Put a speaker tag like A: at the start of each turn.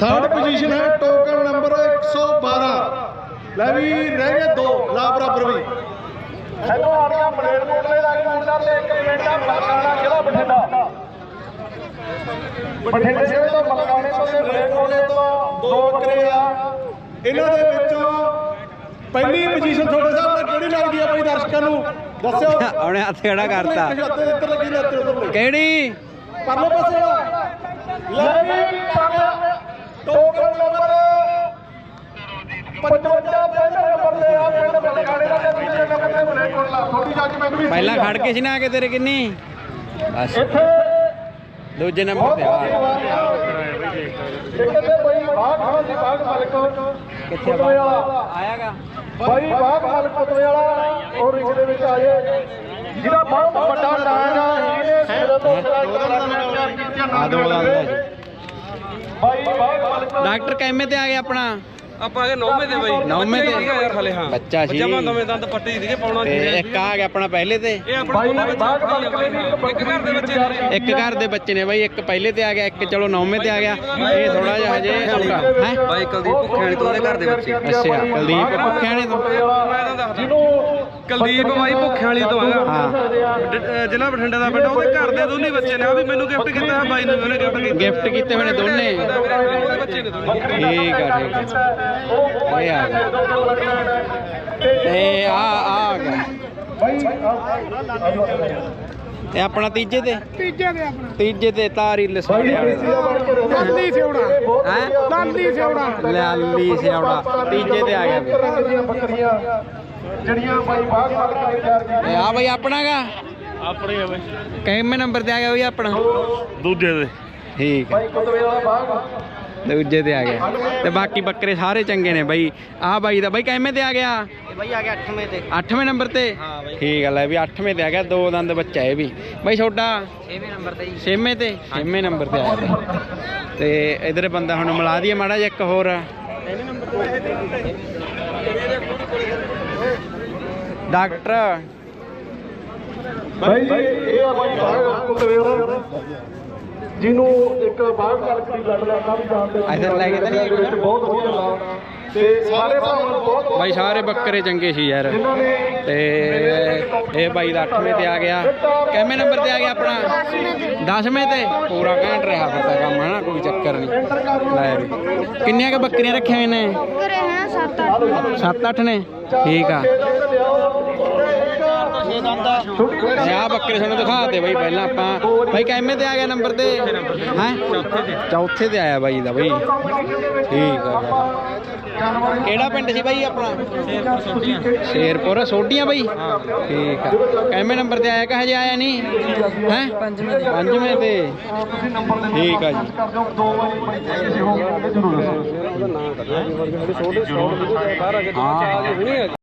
A: Third position ਹੈ token number 112 ਲੈ ਵੀ ਰਹਿ ਗਏ ਦੋ ਲਾ ਬਰਾਬਰ ਵੀ।
B: ਹੈਲੋ ਆ ਗਿਆ ਬਲੇਡ ਕੋਟਲੇ ਦਾ ਕੋਟਰ ਲੈ ਕੇ ਬੇਟਾ ਮਲਕਾਣਾ ਜ਼ਿਲ੍ਹਾ ਬਠਿੰਡਾ। ਬਠਿੰਡੇ ਜ਼ਿਲ੍ਹੇ ਤੋਂ ਮਲਕਾਣੇ ਤੋਂ ਤੇ ਬਲੇਡ ਕੋਟਲੇ ਤੋਂ
A: ਦੋ ਬੱਕਰੇ ਆ। ਇਹਨਾਂ ਦੇ ਵਿੱਚੋਂ ਪਹਿਲੀ ਪੋਜੀਸ਼ਨ ਤੁਹਾਡੇ ਹਿਸਾਬ ਨਾਲ ਕਿਹੜੀ ਲੱਗਦੀ ਆ ਭਾਈ ਦਰਸ਼ਕਾਂ ਨੂੰ? ਦੱਸਿਓ।
C: ਉਹਨੇ ਹੱਥ ਖੜਾ ਕਰਤਾ। ਕਿਹੜੀ?
A: ਪਰਲੇ ਪਾਸੇ ਵਾਲਾ। ਲੈ ਵੀ
B: ਟੋਕਨ ਨੰਬਰ 55 ਪਹਿਲੇ ਨੰਬਰ ਤੇ ਆ ਪਿੰਡ ਮਲਕਾਣੇ ਦਾ ਤੇ ਦੂਜੇ ਨੰਬਰ ਤੇ ਬਲੇਡ ਕੋਟਲਾ ਥੋੜੀ ਜੱਜ ਮੈਨੂੰ ਵੀ
C: ਪਹਿਲਾਂ ਖੜ ਕੇ ਸੀ ਨਾ ਕਿ ਤੇਰੇ ਕਿੰਨੀ? ਬਸ।
B: ਇੱਥੇ
C: ਦੂਜੇ ਨੰਬਰ ਤੇ ਆ।
B: ਤੇ ਬਈ ਬਾਗ ਖਾਨ ਦੀ ਬਾਗ ਮਾਲਕ
C: ਕਿੱਥੇ ਆਇਆਗਾ।
B: ਬਾਈ ਬਾਗ ਮਾਲਕ ਕੁਤਵੇ ਵਾਲਾ ਔਰ ਰਿੰਗ ਦੇ ਵਿੱਚ ਆਏ। ਜਿਹਦਾ ਬਹੁਤ ਵੱਡਾ ਨਾਮ ਆ ਇਹਨੇ ਸਿਰ ਤੋਂ
C: ਆ ਦੋ ਦਾ ਜੀ। ਡਾਕਟਰ ਕੈਮੇ ਤੇ ਆ ਗਿਆ ਆਪਣਾ?
D: ਆਪਾਂ ਆ ਗਏ ਨੌਵੇਂ ਤੇ ਬਈ।
C: ਨੌਵੇਂ ਤੇ?
D: ਹੀ ਸੀਗਾ ਯਾਰ ਹਲੇ ਹਾਂ।
C: ਬੱਚਾ ਸੀ।
D: ਬੱਚਾ ਮੈਂ ਨਵੇਂ ਦੰਦ ਪੱਟੀ ਸੀਗੇ ਪਾਉਣਾ
C: ਤੇ ਇੱਕ ਆ ਗਿਆ ਆਪਣਾ ਪਹਿਲੇ ਤੇ।
D: ਇਹ ਆਪਣਾ ਦੋਨਾਂ ਆ
B: ਨੇ
D: ਬਾਈ।
B: ਇੱਕ
D: ਘਰ ਦੇ ਬੱਚੇ ਨੇ।
C: ਇੱਕ ਘਰ ਦੇ ਬੱਚੇ ਨੇ ਬਾਈ ਇੱਕ ਪਹਿਲੇ ਤੇ ਆ ਗਿਆ ਇੱਕ ਚਲੋ ਨੌਵੇਂ ਤੇ ਆ ਗਿਆ। ਇਹ ਥੋੜਾ ਜਿਹਾ ਹਜੇ ਛੋਟਾ ਹੈ?
D: ਬਾਈ ਕੁਲਦੀਪ ਭੁੱਖਿਆਣੀ ਤੋਂ ਉਹਦੇ ਘਰ ਦੇ ਬੱਚੇ।
C: ਅੱਛਾ ਕੁਲਦੀਪ ਭੁੱਖਿਆਣੇ ਤੋਂ।
D: ਮੈਂ ਤਾਂ ਦੱਸਦਾ। ਕੁਲਦੀਪ ਬਾਈ ਭੁੱਖਿਆਣੀ ਤੋਂ ਆਇਆ
C: ਹਾਂ।
D: ਡ- ਅਹ ਜ਼ਿਲ੍ਹਾ ਬਠਿੰਡਾ ਦਾ ਬੇਟਾ ਉਹਦੇ ਘਰ ਦੇ ਦੋਨੇ ਬੱਚੇ ਨੇ ਆ ਵੀ ਮੈਨੂੰ ਗਿਫਟ ਕੀਤਾ ਬਾਈ ਨੂੰ ਵੀ ਉਹਨੇ ਗਿਫਟ ਕੀਤਾ।
C: ਗਿਫਟ ਕੀਤੇ ਹੋਏ ਨੇ ਦੋਨੇ। ਠੀਕ ਆ ਠੀਕ ਆ। ਇਹ ਆ ਗਿਆ। ਤੇ ਆ ਆ ਆ ਗਿਆ। ਇਹ ਆਪਣਾ ਤੀਜੇ ਤੇ?
E: ਤੀਜੇ ਦੇ ਆਪਣਾ।
C: ਤੀਜੇ ਤੇ ਤਾਰੀ ਲਸਾੜੇ ਵਾਲੇ। ਦਾ
E: ਲਾਲੀ ਸਿਉੜਾ।
C: ਹੈ?
E: ਲਾਲੀ ਸਿਉੜਾ।
C: ਲਾਲੀ ਸਿਆਵੜਾ ਤੀਜੇ ਤੇ ਆ ਗਿਆ।
B: ਬੱਕਰੀਆਂ। ਜਿਹੜੀਆਂ ਬਾਈ ਬਾਗ ਮਾਲਕ ਨੇ ਤਿਆਰ ਕੀਤੀਆਂ
C: ਇਹ ਆ ਬਈ ਆਪਣਾਗਾ?
A: ਆਪਣੇ ਆਵੇ
C: ਕਿੰਨੇ ਨੰਬਰ ਤੇ ਆ ਗਿਆ ਬਈ ਆਪਣਾ?
A: ਦੂਜੇ ਦੇ।
C: ਠੀਕ ਹੈ
B: ਬਾਈ ਕੁਤਵੇ ਵਾਲਾ ਬਾਗ
C: ਦੂਜੇ ਤੇ ਆ ਗਿਆ। ਤੇ ਬਾਕੀ ਬੱਕਰੇ ਸਾਰੇ ਚੰਗੇ ਨੇ ਬਈ। ਆਹ ਬਾਈ ਦਾ ਬਈ ਕਿੰਨੇ ਤੇ ਆ ਗਿਆ?
D: ਬਾਈ ਆ ਗਿਆ 8ਵੇਂ ਤੇ।
C: 8ਵੇਂ ਨੰਬਰ ਤੇ?
D: ਹਾਂ ਬਾਈ।
C: ਠੀਕ ਹੈ ਲੈ ਵੀ 8ਵੇਂ ਤੇ ਆ ਗਿਆ ਦੋ ਦੰਦ ਬੱਚਾ ਇਹ ਵੀ। ਬਈ ਛੋਟਾ?
D: 6ਵੇਂ ਨੰਬਰ ਤੇ ਜੀ।
C: 6ਵੇਂ ਤੇ? 6ਵੇਂ ਨੰਬਰ ਤੇ ਆਇਆ ਬਈ। ਤੇ ਇਧਰ ਬੰਦਾ ਹੁਣ ਮਿਲਾ ਦਈਏ ਮਾੜਾ ਜਿਹਾ ਇੱਕ ਹੋਰ। ਡਾਕਟਰ।
B: ਬਾਈ ਜੀ ਇਹ ਆ ਬਾਈ ਬਾਗ ਵਾਲਾ ਜਿਹਨੂੰ ਇੱਕ ਬਾਗ ਦੀ ਲੜ ਦਾ ਕੰਮ ਜਾਣਦੇ ਨੇ।
C: ਇੱਧਰ ਲੈ ਕੇ ਤਾਂ ਨਹੀਂ
B: ਬਹੁਤ ਵਧੀਆ ਤੇ ਸਾਰੇ ਭਾਵਾਂ ਬਹੁਤ
C: ਬਾਈ ਸਾਰੇ ਬੱਕਰੇ ਚੰਗੇ ਸੀ ਯਾਰ।
B: ਨੇ
C: ਤੇ ਇਹ ਬਾਈ ਦਾ 8ਵੇਂ ਤੇ ਆ ਗਿਆ। ਕਿੰਨੇ ਨੰਬਰ ਤੇ ਆ ਗਿਆ ਆਪਣਾ? 10ਵੇਂ ਤੇ। ਪੂਰਾ ਘੈਂਟ ਰਿਹਾ ਫਿਰ ਤਾਂ ਕੰਮ ਹੈ ਨਾ ਕੋਈ ਚੱਕਰ ਨਹੀਂ। ਲੈ ਕਿੰਨੀਆਂ ਕੁ ਬੱਕਰੀਆਂ ਰੱਖੀਆਂ ਨੇ
E: ਅੱਠ
C: 7-8 ਨੇ। ਠੀਕ ਆ। ਇਹ ਆ ਬੱਕਰੇ ਸਾਨੂੰ ਦਿਖਾ ਦੇ ਬਾਈ ਪਹਿਲਾਂ ਆਪਾਂ। ਬਾਈ ਕਿਵੇਂ ਤੇ ਆ ਗਿਆ ਨੰਬਰ ਤੇ? ਹੈ? ਚੌਥੇ ਤੇ ਆਇਆ ਬਾਈ ਦਾ ਬਾਈ। ਠੀਕ ਆ। ਕਿਹੜਾ ਪਿੰਡ ਸੀ ਬਾਈ ਆਪਣਾ? ਸ਼ੇਰਪੁਰ, ਸੋਢੀਆਂ ਬਾਈ? ਠੀਕ ਆ। ਕਿੰਨੇ ਨੰਬਰ ਤੇ ਆਇਆ ਕਿ ਹਜੇ ਆਇਆ ਨਹੀਂ? ਹੈ? ਪੰਜਵੇਂ ਪੰਜਵੇਂ ਤੇ। ਠੀਕ ਆ ਜੀ। ਹਾਂ।